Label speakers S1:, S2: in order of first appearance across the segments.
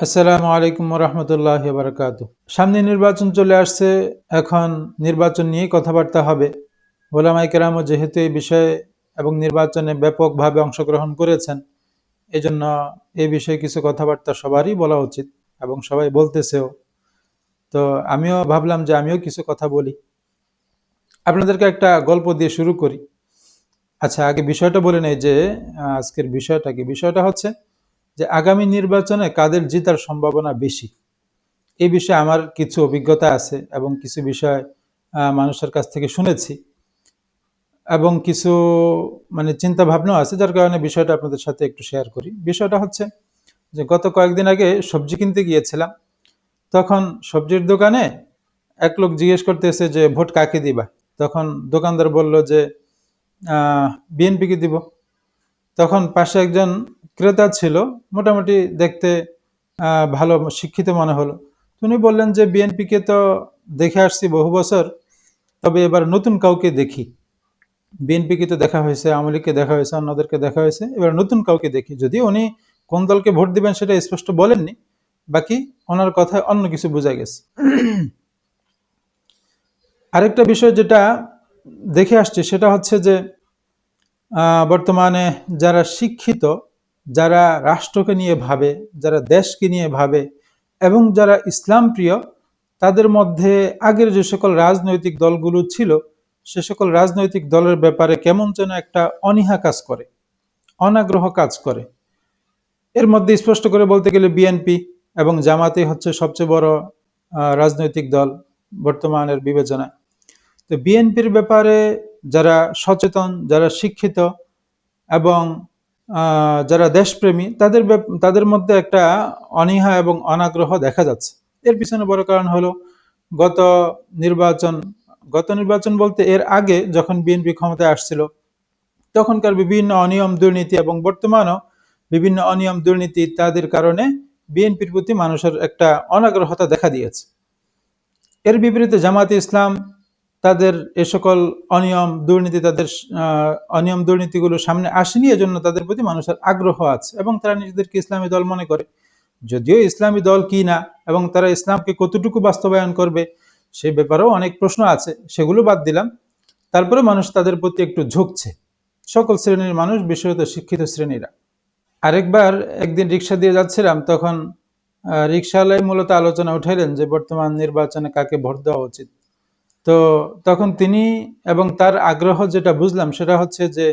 S1: আসসালামু আলাইকুম রহমতুল্লাহ বারকাত সামনে নির্বাচন চলে আসছে, এখন নির্বাচন নিয়ে কথাবার্তা হবে। ওলামাই কেরামও যেহেতু এই বিষয়ে এবং নির্বাচনে ব্যাপকভাবে অংশগ্রহণ করেছেন এই জন্য এই বিষয়ে কিছু কথাবার্তা সবারই বলা উচিত এবং সবাই বলতেছেও। তো আমিও ভাবলাম যে আমিও কিছু কথা বলি। আপনাদেরকে একটা গল্প দিয়ে শুরু করি। আচ্ছা আগে বিষয়টা বলে নেই যে আজকের বিষয়টা কি? বিষয়টা হচ্ছে যে আগামী নির্বাচনে কাদের জিতার সম্ভাবনা বেশি? এই বিষয়ে আমার কিছু অভিজ্ঞতা আছে এবং কিছু বিষয় মানুষের কাছ থেকে শুনেছি। এবং কিছু মানে চিন্তা ভাবনাও আছে, যার কারণে বিষয়টা আপনাদের সাথে একটু শেয়ার করি। বিষয়টা হচ্ছে যে গত কয়েকদিন আগে সবজি কিনতে গিয়েছিলাম। তখন সবজির দোকানে এক লোক জিজ্ঞেস করতেছে যে, ভোট কাকে দিবা? তখন দোকানদার বলল যে বিএনপিকে দিব। তখন পাশে একজন ক্রেতা ছিল, মোটামুটি দেখতে ভালো শিক্ষিত মনে হলো। উনি বললেন যে, বিএনপিকে তো দেখে আসছি বহু বছর, তবে এবার নতুন কাউকে দেখি। বিএনপিকে তো দেখা হয়েছে, আওয়ামী লীগকে দেখা হয়েছে, অন্যদেরকে দেখা হয়েছে, এবার নতুন কাউকে দেখি। যদি উনি কোন দলকে ভোট দিবেন সেটা স্পষ্ট বলেননি, বাকি ওনার কথায় অন্য কিছু বোঝা গেছে। আরেকটা বিষয় যেটা দেখে আসছে, সেটা হচ্ছে যে বর্তমানে যারা শিক্ষিত যারা রাষ্ট্রকে নিয়ে ভাবে, যারা দেশকে নিয়ে ভাবে এবং যারা ইসলাম প্রিয়, তাদের মধ্যে আগের যে সকল রাজনৈতিক দলগুলো ছিল, সে সকল রাজনৈতিক দলের ব্যাপারে কেমন যেন একটা অনীহা কাজ করে, অনাগ্রহ কাজ করে। এর মধ্যে স্পষ্ট করে বলতে গেলে বিএনপি এবং জামাতে হচ্ছে সবচেয়ে বড় রাজনৈতিক দল বর্তমানের বিবেচনায়। তো বিএনপির ব্যাপারে যারা সচেতন, যারা শিক্ষিত এবং যারা দেশপ্রেমী, তাদের তাদের মধ্যে একটা অনীহা এবং অনাগ্রহ দেখা যাচ্ছে। এর পিছনে বড় কারণ হলো গত নির্বাচন গত নির্বাচন বলতে এর আগে যখন বিএনপি ক্ষমতায় আসছিল, তখনকার বিভিন্ন অনিয়ম, দুর্নীতি এবং বর্তমানও বিভিন্ন অনিয়ম, দুর্নীতি ইত্যাদির কারণে বিএনপির প্রতি মানুষের একটা অনাগ্রহতা দেখা দিয়েছে। এর বিপরীতে জামাতে ইসলাম তাদের এ সকল অনিয়ম, দুর্নীতি তাদের অনিয়ম দুর্নীতিগুলো সামনে আসেনি, এজন্য তাদের প্রতি মানুষের আগ্রহ আছে এবং তারা নিজেদেরকে ইসলামী দল মনে করে। যদিও ইসলামী দল কি না এবং তারা ইসলামকে কতটুকু বাস্তবায়ন করবে সেই ব্যাপারেও অনেক প্রশ্ন আছে, সেগুলো বাদ দিলাম। তারপরে মানুষ তাদের প্রতি একটু ঝুঁকছে। সকল শ্রেণির মানুষ, বিশেষত শিক্ষিত শ্রেণীরা। আরেকবার একদিন রিক্সা দিয়ে যাচ্ছিলাম, তখন রিক্সাওয়ালাই মূলত আলোচনা উঠাইলেন যে বর্তমান নির্বাচনে কাকে ভোট দেওয়া উচিত। তো তখন তিনি এবং তার আগ্রহ যেটা বুঝলাম সেটা হচ্ছে যে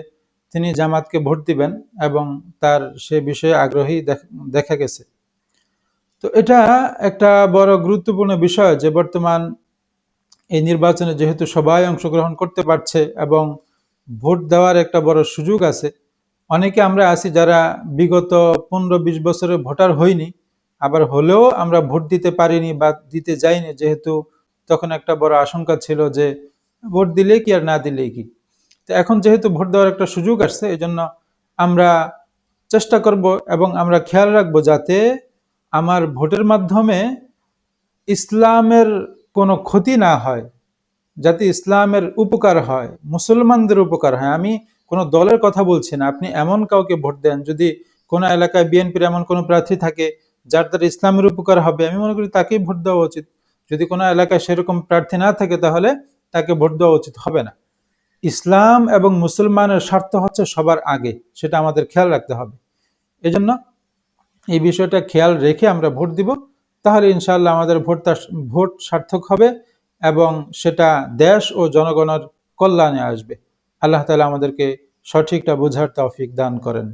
S1: তিনি জামাতকে ভোট দিবেন এবং তার সে বিষয়ে আগ্রহী দেখা গেছে। তো এটা একটা বড় গুরুত্বপূর্ণ বিষয় যে বর্তমান এই নির্বাচনে যেহেতু সবাই অংশগ্রহণ করতে পারছে এবং ভোট দেওয়ার একটা বড় সুযোগ আছে, অনেকে আমরা আছি যারা বিগত পনেরো বিশ বছরে ভোটার হইনি, আবার হলেও আমরা ভোট দিতে পারিনি বা দিতে যাইনি যেহেতু তখন একটা বড় আশঙ্কা ছিল যে ভোট দিলেই কি আর না দিলেই কি। তো এখন যেহেতু ভোট দেওয়ার একটা সুযোগ আসছে এই জন্য আমরা চেষ্টা করব এবং আমরা খেয়াল রাখব যাতে আমার ভোটের মাধ্যমে ইসলামের কোনো ক্ষতি না হয়, যাতে ইসলামের উপকার হয়, মুসলমানদের উপকার হয়। আমি কোনো দলের কথা বলছি না, আপনি এমন কাউকে ভোট দেন, যদি কোনো এলাকায় বিএনপির এমন কোনো প্রার্থী থাকে যার দ্বারা ইসলামের উপকার হবে, আমি মনে করি তাকেই ভোট দেওয়া উচিত। যদি কোনো এলাকায় সেরকম প্রার্থী না থাকে, তাহলে তাকে ভোট দেওয়া উচিত হবে না। ইসলাম এবং মুসলমানের স্বার্থ হচ্ছে সবার আগে, সেটা আমাদের খেয়াল রাখতে হবে। এজন্য এই বিষয়টা খেয়াল রেখে আমরা ভোট দিব, তাহলে ইনশাল্লাহ আমাদের ভোটটা ভোট সার্থক হবে এবং সেটা দেশ ও জনগণের কল্যাণে আসবে। আল্লাহ তালা আমাদেরকে সঠিকটা বোঝার তৌফিক দান করেন।